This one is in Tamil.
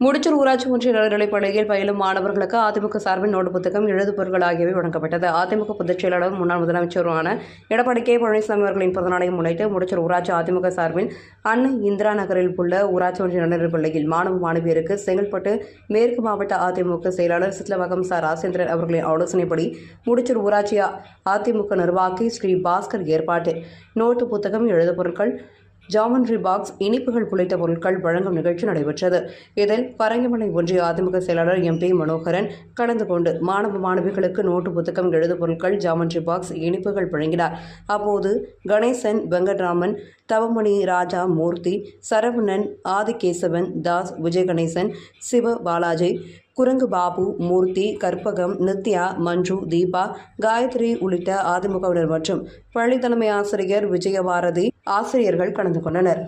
முடிச்சூர் ஊராட்சி ஒன்றிய நடுநிலைப் பள்ளியில் பயிலும் மாணவர்களுக்கு அதிமுக சார்பில் நோட்டு புத்தகம் எழுது பொருட்கள் ஆகியவை வழங்கப்பட்டது. அதிமுக பொதுச் செயலாளரும் முன்னாள் முதலமைச்சருமான எடப்பாடி கே பழனிசாமி அவர்களின் பிறந்தநாளை முன்னிட்டு முடிச்சூர் ஊராட்சி அதிமுக சார்பில் அன்னை இந்திரா நகரில் உள்ள ஊராட்சி ஒன்றிய நடுநிலைப் பள்ளியில் மாணவ மாணவியருக்கு செங்கல்பட்டு மேற்கு மாவட்ட அதிமுக செயலாளர் சித்லவகம் ச. ராசேந்திரன் அவர்களின் ஆலோசனைப்படி முடிச்சூர் ஊராட்சி அதிமுக நிர்வாகி ஸ்ரீ பாஸ்கர் ஏற்பாட்டில் நோட்டு புத்தகம் எழுது பொருட்கள் ஜாமன்ட்ரி பாக்ஸ் இனிப்புகள் உள்ளிட்ட பொருட்கள் வழங்கும் நிகழ்ச்சி நடைபெற்றது. இதில் பரங்கிமலை ஒன்றிய அதிமுக செயலாளர் எம் பி மனோகரன் கலந்து கொண்டு மாணவ மாணவிகளுக்கு நோட்டு புத்தகம் எழுது பொருட்கள் ஜாமன்ட்ரி பாக்ஸ் இனிப்புகள் வழங்கினார். அப்போது கணேசன் வெங்கட்ராமன் தவமணி ராஜா மூர்த்தி சரவணன் ஆதிகேசவன் தாஸ் விஜயகணேசன் சிவ பாலாஜி குரங்கு பாபு மூர்த்தி கற்பகம் நித்யா மஞ்சு தீபா காயத்ரி உள்ளிட்ட அதிமுகவினர் மற்றும் பள்ளி தலைமை ஆசிரியர் விஜயபாரதி ஆசிரியர்கள் கலந்து கொண்டனர்.